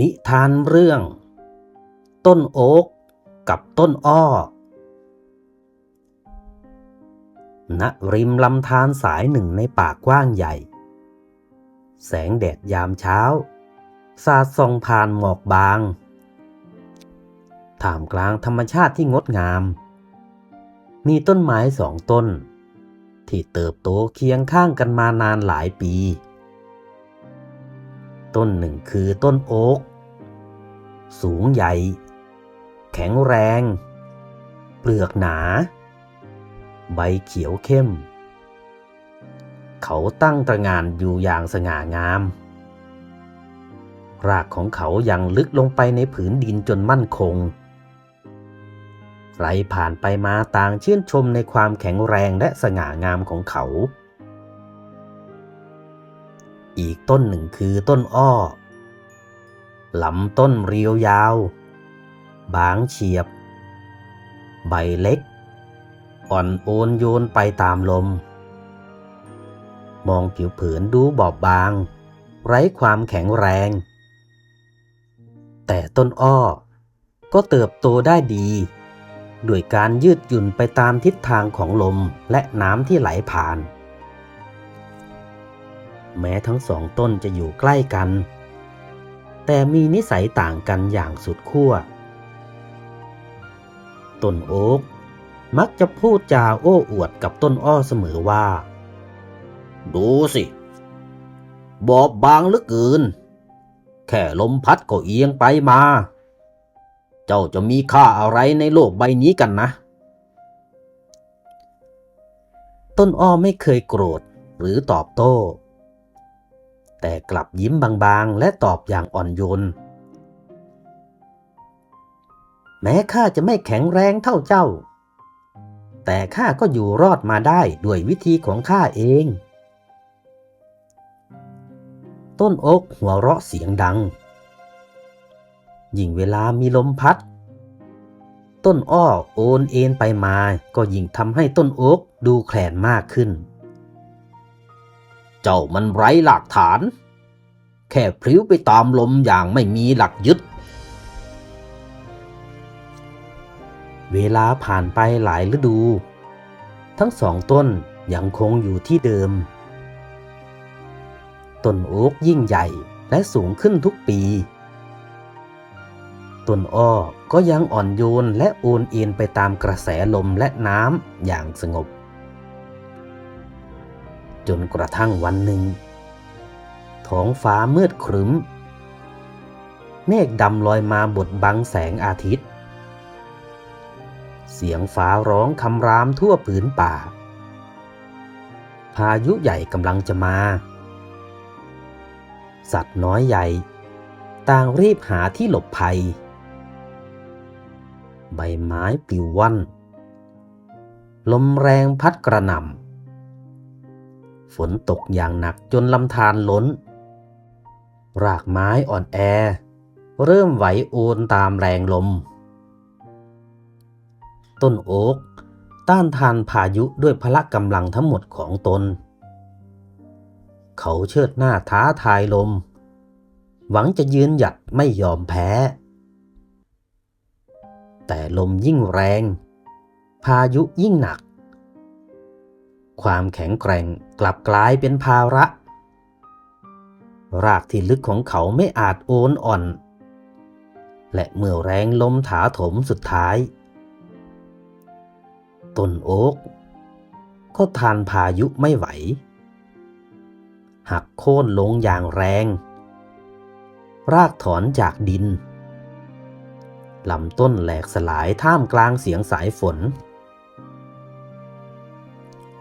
นิทานเรื่อง ต้นโอ๊กกับต้นอ้อ ณ ริมลำธารสายหนึ่งในป่ากว้างใหญ่ แสงแดดยามเช้า สาดส่องผ่านหมอกบาง ท่ามกลางธรรมชาติที่งดงาม มีต้นไม้สองต้น ที่เติบโตเคียงข้างกันมานานหลายปี ต้นหนึ่งคือต้นโอ๊ก สูงใหญ่ แข็งแรง เปลือกหนา ใบเขียวเข้ม เขาตั้งตระงานอยู่อย่างสง่างาม รากของเขายังลึกลงไปในผืนดินจนมั่นคงใครผ่านไปมาต่างชื่นชมในความแข็งแรงและสง่างามของเขา อีกต้นหนึ่งคือต้นอ้อลำต้นเรียวยาว บางเฉียบ ใบเล็ก อ่อนโอนโยนไปตามลม มองผิวเผินดูบอบบาง ไร้ความแข็งแรง แต่ต้นอ้อก็เติบโตได้ดีด้วยการยืดหยุ่นไปตามทิศทางของลมและน้ำที่ไหลผ่าน แม้ทั้งสองต้นจะอยู่ใกล้กัน แต่มีนิสัยต่างกันอย่างสุดขั้วต้นโอ๊กมักจะพูดจาโอ้อวดกับต้นอ้อเสมอว่า ดูสิ บอบบางเหลือเกิน แค่ลมพัดก็เอียงไปมา เจ้าจะมีค่าอะไรในโลกใบนี้กันนะ ต้นอ้อไม่เคยโกรธหรือตอบโต้ แต่กลับยิ้มบางๆ และตอบอย่างอ่อนโยน แม้ข้าจะไม่แข็งแรงเท่าเจ้า แต่ข้าก็อยู่รอดมาได้ด้วยวิธีของข้าเอง ต้นอกหัวเราะเสียงดัง ยิ่งเวลามีลมพัด ต้นอ้อโอนเอ็นไปมา ก็ยิ่งทำให้ต้นอกดูแคลนมากขึ้น เจ้ามันไร้หลักฐาน แค่พลิ้วไปตามลมอย่างไม่มีหลักยึด เวลาผ่านไปหลายฤดู ทั้งสองต้นยังคงอยู่ที่เดิม ต้นโอ๊กยิ่งใหญ่และสูงขึ้นทุกปี ต้นอ้อก็ยังอ่อนโยนและโอนเอ็นไปตามกระแสลมและน้ำอย่างสงบ จนกระทั่งวันหนึ่ง ท้องฟ้ามืดครึ้ม เมฆดำลอยมาบดบังแสงอาทิตย์ เสียงฟ้าร้องคำรามทั่วผืนป่า พายุใหญ่กำลังจะมา สัตว์น้อยใหญ่ ต่างรีบหาที่หลบภัย ใบไม้ปลิวว่อนลมแรงพัดกระหน่ำ ฝนตกอย่างหนักจนลำธารล้น รากไม้อ่อนแอ เริ่มไหวโอนตามแรงลม ต้นโอ๊กต้านทานพายุด้วยพละกำลังทั้งหมดของตน เขาเชิดหน้าท้าทายลม หวังจะยืนหยัดไม่ยอมแพ้ แต่ลมยิ่งแรง พายุยิ่งหนัก ความแข็งแกร่งกลับกลายเป็นภาระ รากที่ลึกของเขาไม่อาจโอนอ่อน และเมื่อแรงลมถาถมสุดท้าย ต้นโอ๊กก็ทานพายุไม่ไหว หักโค่นลงอย่างแรง รากถอนจากดินลำต้นแหลกสลายท่ามกลางเสียงสายฝน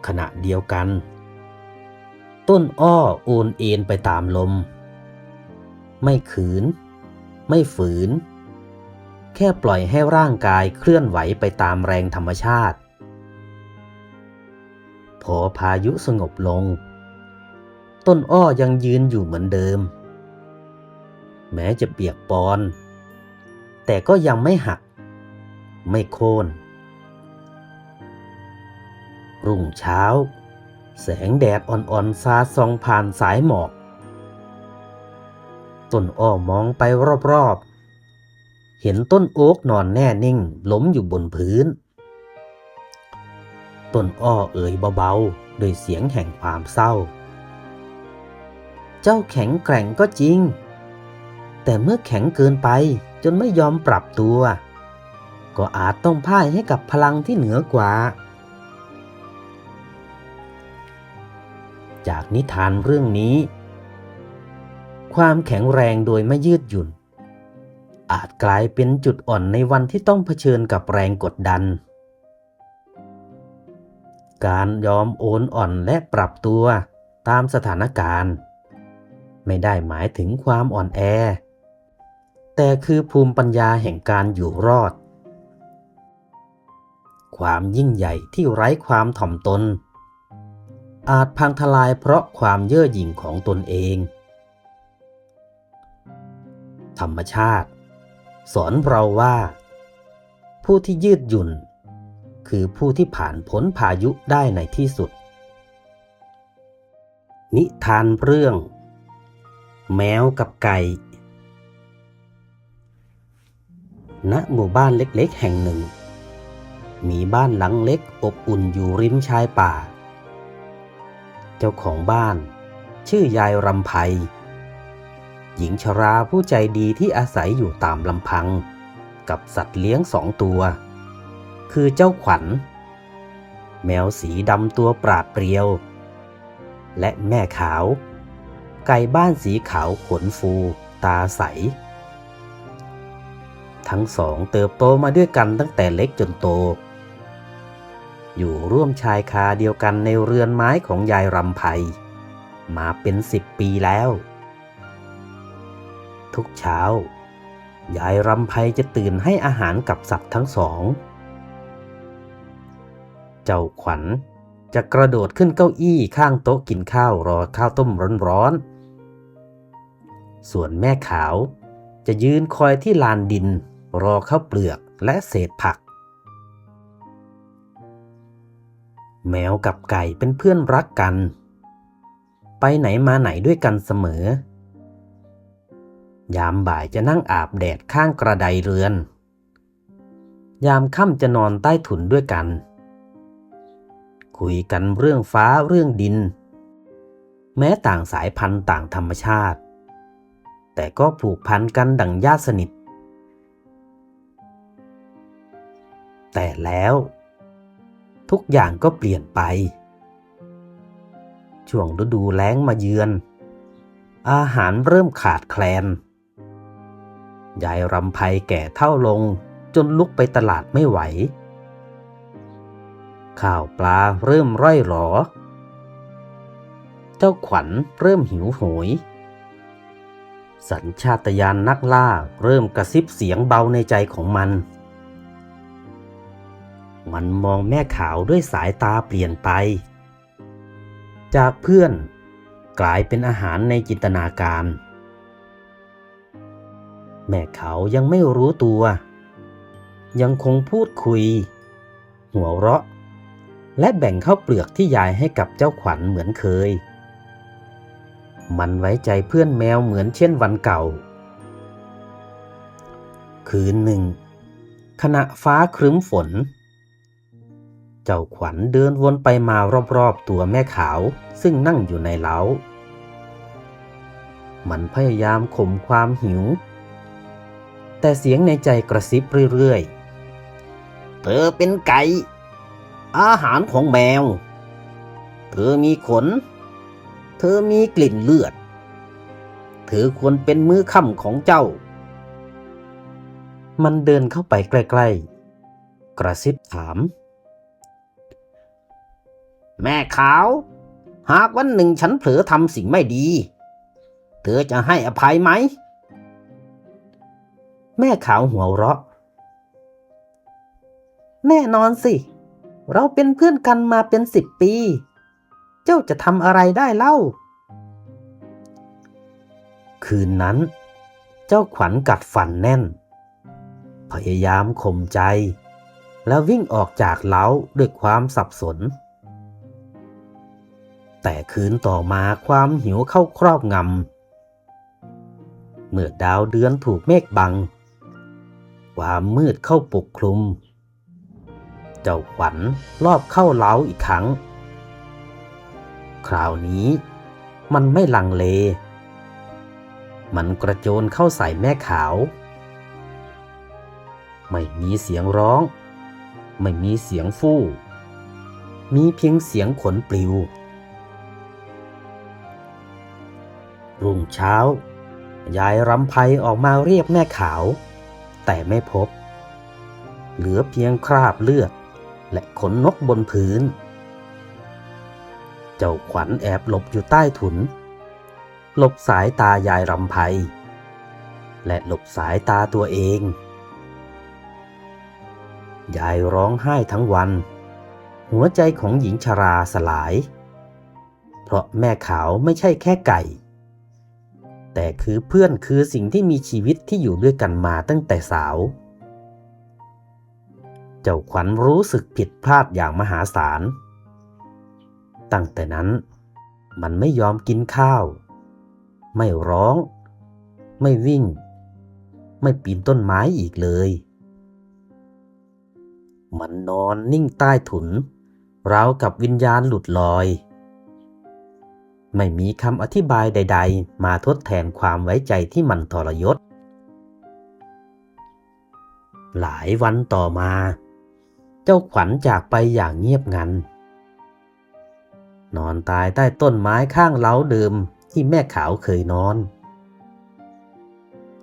ขณะเดียวกัน ต้นอ้อโอนเอ็นไปตามลม ไม่ขืน ไม่ฝืน แค่ปล่อยให้ร่างกายเคลื่อนไหวไปตามแรงธรรมชาติ พอพายุสงบลง ต้นอ้อยังยืนอยู่เหมือนเดิม แม้จะเปียกปอน แต่ก็ยังไม่หัก ไม่โค่น รุ่งเช้า แสงแดดอ่อนๆสาดส่องผ่านสายหมอกต้นอ้อมองไปรอบๆ เห็นต้นโอ๊กนอนแน่นิ่งล้มอยู่บนพื้น ต้นอ้อเอ่ยเบาๆ โดยเสียงแห่งความเศร้า เจ้าแข็งแกร่งก็จริง แต่เมื่อแข็งเกินไปจนไม่ยอมปรับตัว ก็อาจต้องพ่ายให้กับพลังที่เหนือกว่า จากนิทานเรื่องนี้ ความแข็งแรงโดยไม่ยืดหยุ่น อาจกลายเป็นจุดอ่อนในวันที่ต้องเผชิญกับแรงกดดัน การยอมโอนอ่อนและปรับตัวตามสถานการณ์ ไม่ได้หมายถึงความอ่อนแอ แต่คือภูมิปัญญาแห่งการอยู่รอด ความยิ่งใหญ่ที่ไร้ความถ่อมตน อาจพังทลายเพราะความเย่อหยิ่งของตนเอง ธรรมชาติ สอนเราว่า ผู้ที่ยืดหยุ่น คือผู้ที่ผ่านพ้นพายุได้ในที่สุด นิทานเรื่อง แมวกับไก่ณหมู่บ้านเล็กๆแห่งหนึ่ง มีบ้านหลังเล็กอบอุ่นอยู่ริมชายป่า จ้าของบ้าน ชื่อยายรำไพหญิงชราผู้ใจดีที่อาศัยอยู่ตามลำพัง กับสัตว์เลี้ยงสองตัว คือเจ้าขวัญ แมวสีดำตัวปราดเปรียว และแม่ขาว ไก่บ้านสีขาวขนฟูตาใส ทั้งสองเติบโตมาด้วยกันตั้งแต่เล็กจนโต อยู่ร่วมชายคาเดียวกันในเรือนไม้ของยายรำไพมาเป็นสิบปีแล้ว ทุกเช้า ยายรำไพจะตื่นให้อาหารกับสัตว์ทั้งสอง เจ้าขวัญจะกระโดดขึ้นเก้าอี้ข้างโต๊ะกินข้าวรอข้าวต้มร้อนๆ ส่วนแม่ขาวจะยืนคอยที่ลานดิน รอข้าวเปลือกและเศษผัก แมวกับไก่เป็นเพื่อนรักกัน ไปไหนมาไหนด้วยกันเสมอ ยามบ่ายจะนั่งอาบแดดข้างกระไดเรือน ยามค่ำจะนอนใต้ถุนด้วยกัน คุยกันเรื่องฟ้าเรื่องดิน แม้ต่างสายพันธุ์ต่างธรรมชาติ แต่ก็ผูกพันกันดั่งญาติสนิท แต่แล้ว ทุกอย่างก็เปลี่ยนไป ช่วงฤดูแล้งมาเยือน อาหารเริ่มขาดแคลน ยายรำไพแก่เท่าลงจนลุกไปตลาดไม่ไหว ข้าวปลาเริ่มร่อยหรอ เจ้าขวัญเริ่มหิวโหย สัญชาตญาณนักล่าเริ่มกระซิบเสียงเบาในใจของมัน มันมองแม่ขาวด้วยสายตาเปลี่ยนไป จากเพื่อนกลายเป็นอาหารในจินตนาการ แม่เขายังไม่รู้ตัว ยังคงพูดคุย หัวเราะ และแบ่งข้าวเปลือกที่ยายให้กับเจ้าขวัญเหมือนเคย มันไว้ใจเพื่อนแมวเหมือนเช่นวันเก่า คืนหนึ่ง ขณะฟ้าครึ้มฝน เจ้าขวัญเดินวนไปมารอบๆตัวแม่ขาวซึ่งนั่งอยู่ในเล้า มันพยายามข่มความหิว แต่เสียงในใจกระซิบเรื่อยๆ เธอเป็นไก่ อาหารของแมว เธอมีขน เธอมีกลิ่นเลือด เธอควรเป็นมือค่ำของเจ้า มันเดินเข้าไปใกล้ๆ กระซิบถาม แม่ขาว หากวันหนึ่งฉันเผลอทำสิ่งไม่ดี เธอจะให้อภัยไหม แม่ขาวหัวเราะ แน่นอนสิ เราเป็นเพื่อนกันมาเป็นสิบปี เจ้าจะทำอะไรได้เล่า คืนนั้น เจ้าขวัญกัดฟันแน่น พยายามข่มใจ แล้ววิ่งออกจากเล้าด้วยความสับสน แต่คืนต่อมาความหิวเข้าครอบงำ เมื่อดาวเดือนถูกเมฆบัง ความมืดเข้าปกคลุม เจ้าขวัญรอบเข้าเล้าอีกครั้ง คราวนี้มันไม่ลังเล มันกระโจนเข้าใส่แม่ขาว ไม่มีเสียงร้อง ไม่มีเสียงฟู่ มีเพียงเสียงขนปลิว รุ่งเช้า ยายรำไพออกมาเรียกแม่ขาว แต่ไม่พบ เหลือเพียงคราบเลือด และขนนกบนพื้น เจ้าขวัญแอบหลบอยู่ใต้ถุน หลบสายตายายรำไพและหลบสายตาตัวเอง ยายร้องไห้ทั้งวัน หัวใจของหญิงชราสลาย เพราะแม่ขาวไม่ใช่แค่ไก่ แต่คือเพื่อนคือสิ่งที่มีชีวิตที่อยู่ด้วยกันมาตั้งแต่สาว เจ้าขวัญรู้สึกผิดพลาดอย่างมหาศาล ตั้งแต่นั้น มันไม่ยอมกินข้าว ไม่ร้อง ไม่วิ่ง ไม่ปีนต้นไม้อีกเลย มันนอนนิ่งใต้ถุนราวกับวิญญาณหลุดลอย ไม่มีคำอธิบายใด ๆ มาทดแทนความไว้ใจที่มันทรยศ หลายวันต่อมา เจ้าขวัญจากไปอย่างเงียบงัน นอนตายใต้ต้นไม้ข้างเล้าเดิมที่แม่ขาวเคยนอน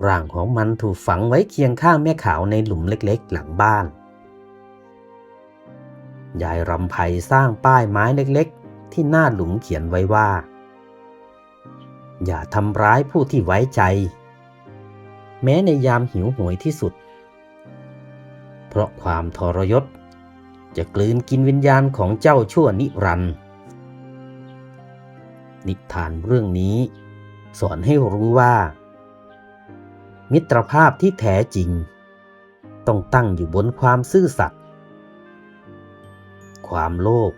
ร่างของมันถูกฝังไว้เคียงข้างแม่ขาวในหลุมเล็กๆ หลังบ้าน ยายรำไพสร้างป้ายไม้เล็กๆ ที่หน้าหลุมเขียนไว้ว่า อย่าทำร้ายผู้ที่ไว้ใจ แม้ในยามหิวโหวยที่สุด เพราะความทรยศ จะกลืนกินวิญญาณของเจ้าชั่วนิรันดร์นิทานเรื่องนี้ สอนให้รู้ว่า มิตรภาพที่แท้จริง ต้องตั้งอยู่บนความซื่อสัตย์ความโลภ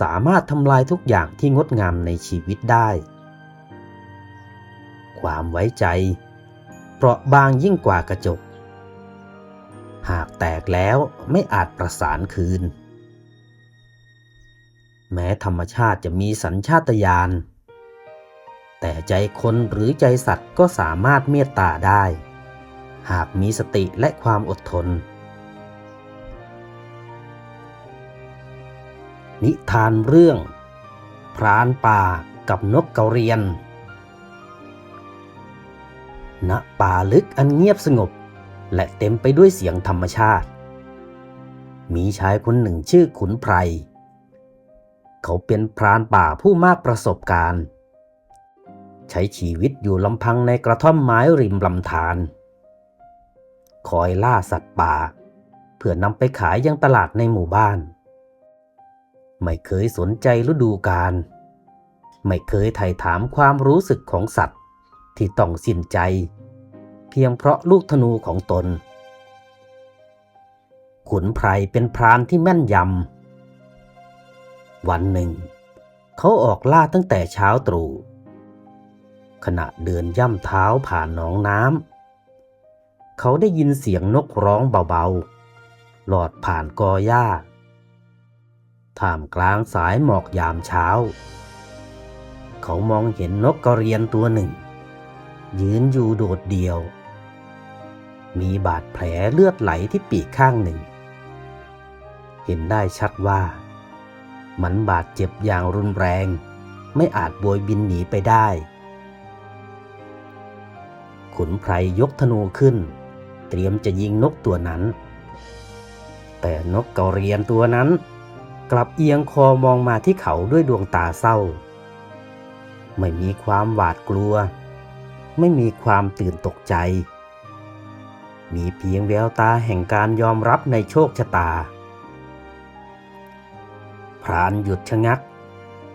สามารถทำลายทุกอย่างที่งดงามในชีวิตได้ ความไว้ใจ เปราะบางยิ่งกว่ากระจก หากแตกแล้วไม่อาจประสานคืน แม้ธรรมชาติจะมีสัญชาตญาณแต่ใจคนหรือใจสัตว์ก็สามารถเมตตาได้ หากมีสติและความอดทน นิทานเรื่อง พรานป่ากับนกเกาเรียน ณป่าลึกอันเงียบสงบ และเต็มไปด้วยเสียงธรรมชาติ มีชายคนหนึ่งชื่อขุนไพร เขาเป็นพรานป่าผู้มากประสบการณ์ ใช้ชีวิตอยู่ลำพังในกระท่อมไม้ริมลำธาร คอยล่าสัตว์ป่า เพื่อนำไปขายยังตลาดในหมู่บ้าน ไม่เคยสนใจฤดูกาล ไม่เคยไถ่ถามความรู้สึกของสัตว์ ที่ต้องสิ้นใจ เพียงเพราะลูกธนูของตน ขุนไพรเป็นพรานที่แม่นยำ วันหนึ่ง เขาออกล่าตั้งแต่เช้าตรู่ขณะเดินย่ำเท้าผ่านหนองน้ำเขาได้ยินเสียงนกร้องเบาๆ หลอดผ่านกอหญ้าท่ามกลางสายหมอกยามเช้า เขามองเห็นนกกระเรียนตัวหนึ่ง ยืนอยู่โดดเดี่ยว มีบาดแผลเลือดไหลที่ปีกข้างหนึ่ง เห็นได้ชัดว่า มันบาดเจ็บอย่างรุนแรง ไม่อาจโบยบินหนีไปได้ ขุนไพรยกธนูขึ้น เตรียมจะยิงนกตัวนั้น แต่นกเกาเรียนตัวนั้น กลับเอียงคอมองมาที่เขาด้วยดวงตาเศร้า ไม่มีความหวาดกลัว ไม่มีความตื่นตกใจ มีเพียงแววตาแห่งการยอมรับในโชคชะตา พรานหยุดชะงัก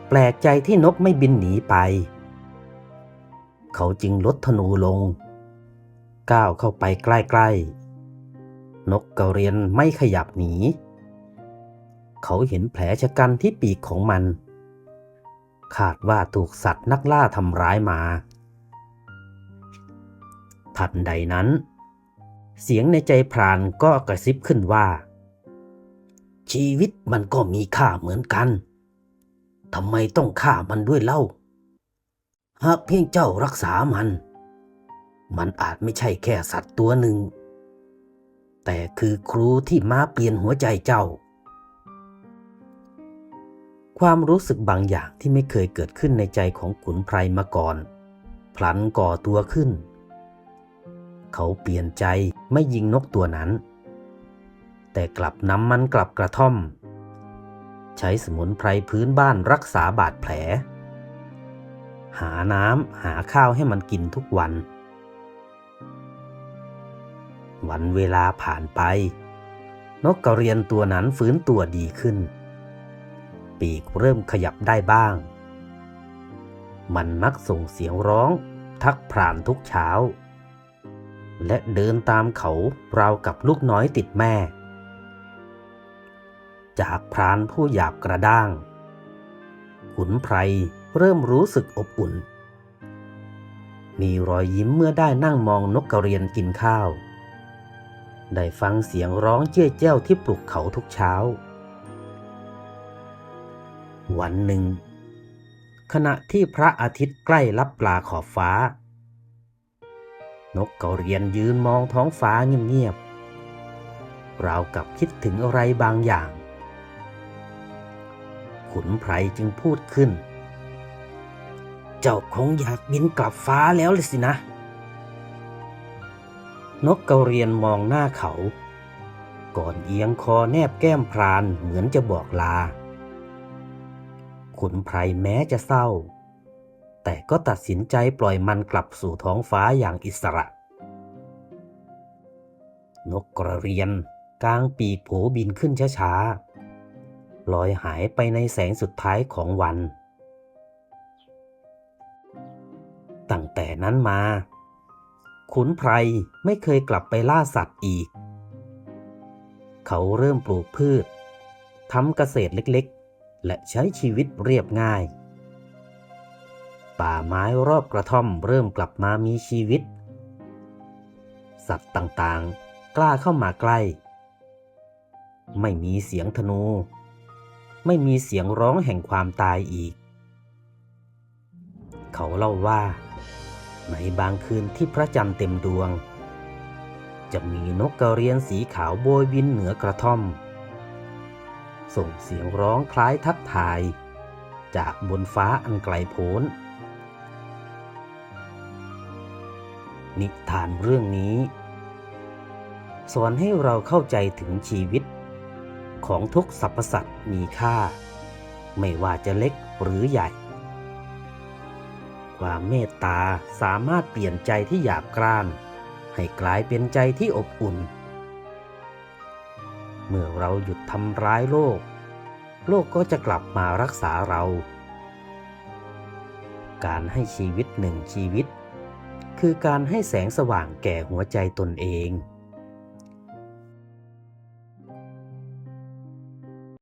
แปลกใจที่นกไม่บินหนีไป เขาจึงลดธนูลง ก้าวเข้าไปใกล้ๆ นกกระเรียนไม่ขยับหนี เขาเห็นแผลชะกันที่ปีกของมันคาดว่าถูกสัตว์นักล่าทำร้ายมา ทันใดนั้น เสียงในใจพรานก็กระซิบขึ้นว่า ชีวิตมันก็มีค่าเหมือนกันทำไมต้องฆ่ามันด้วยเล่า หากเพียงเจ้ารักษามัน มันอาจไม่ใช่แค่สัตว์ตัวหนึ่ง แต่คือครูที่มาเปลี่ยนหัวใจเจ้า ความรู้สึกบางอย่างที่ไม่เคยเกิดขึ้นในใจของขุนไพรมาก่อน พลันก่อตัวขึ้น เขาเปลี่ยนใจไม่ยิงนกตัวนั้น แต่กลับนำมันกลับกระท่อม ใช้สมุนไพรพื้นบ้านรักษาบาดแผล หาน้ำหาข้าวให้มันกินทุกวัน วันเวลาผ่านไป นกกระเรียนตัวนั้นฟื้นตัวดีขึ้น ปีกเริ่มขยับได้บ้าง มันมักส่งเสียงร้องทักพรานทุกเช้า และเดินตามเขาราวกับลูกน้อยติดแม่ จากพรานผู้หยาบกระด้าง ขุนไพรเริ่มรู้สึกอบอุ่น มีรอยยิ้มเมื่อได้นั่งมองนกกระเรียนกินข้าว ได้ฟังเสียงร้องเจี้ยเจ้าที่ปลุกเขาทุกเช้า วันหนึ่ง ขณะที่พระอาทิตย์ใกล้ลับปลาขอบฟ้า นกเกระเรียนยืนมองท้องฟ้าเงียบๆราวกับคิดถึงอะไรบางอย่าง ขุนไพรจึงพูดขึ้น เจ้าคงอยากบินกลับฟ้าแล้วเลยสินะ นกเกระเรียนมองหน้าเขา ก่อนเอียงคอแนบแก้มพรานเหมือนจะบอกลา ขุนไพรแม้จะเศร้า แต่ก็ตัดสินใจปล่อยมันกลับสู่ท้องฟ้าอย่างอิสระ นกกระเรียนกลางปีกโผบินขึ้นช้าๆลอยหายไปในแสงสุดท้ายของวัน ตั้งแต่นั้นมา ขุนไพรไม่เคยกลับไปล่าสัตว์อีก เขาเริ่มปลูกพืชทำเกษตรเล็กๆ และใช้ชีวิตเรียบง่าย ป่าไม้รอบกระท่อมเริ่มกลับมามีชีวิต สัตว์ต่างๆ กล้าเข้ามาใกล้ ไม่มีเสียงธนู ไม่มีเสียงร้องแห่งความตายอีก เขาเล่าว่า ในบางคืนที่พระจันทร์เต็มดวง จะมีนกกระเรียนสีขาวโบยบินเหนือกระท่อม ส่งเสียงร้องคล้ายทักทายจากบนฟ้าอันไกลโพ้น นิทานเรื่องนี้ สอนให้เราเข้าใจถึงชีวิต ของทุกสรรพสัตว์มีค่า ไม่ว่าจะเล็กหรือใหญ่ ความเมตตาสามารถเปลี่ยนใจที่หยาบกร้าน ให้กลายเป็นใจที่อบอุ่น เมื่อเราหยุดทำร้ายโลก โลกก็จะกลับมารักษาเราการให้ชีวิตหนึ่งชีวิต คือการให้แสงสว่างแก่หัวใจตนเอง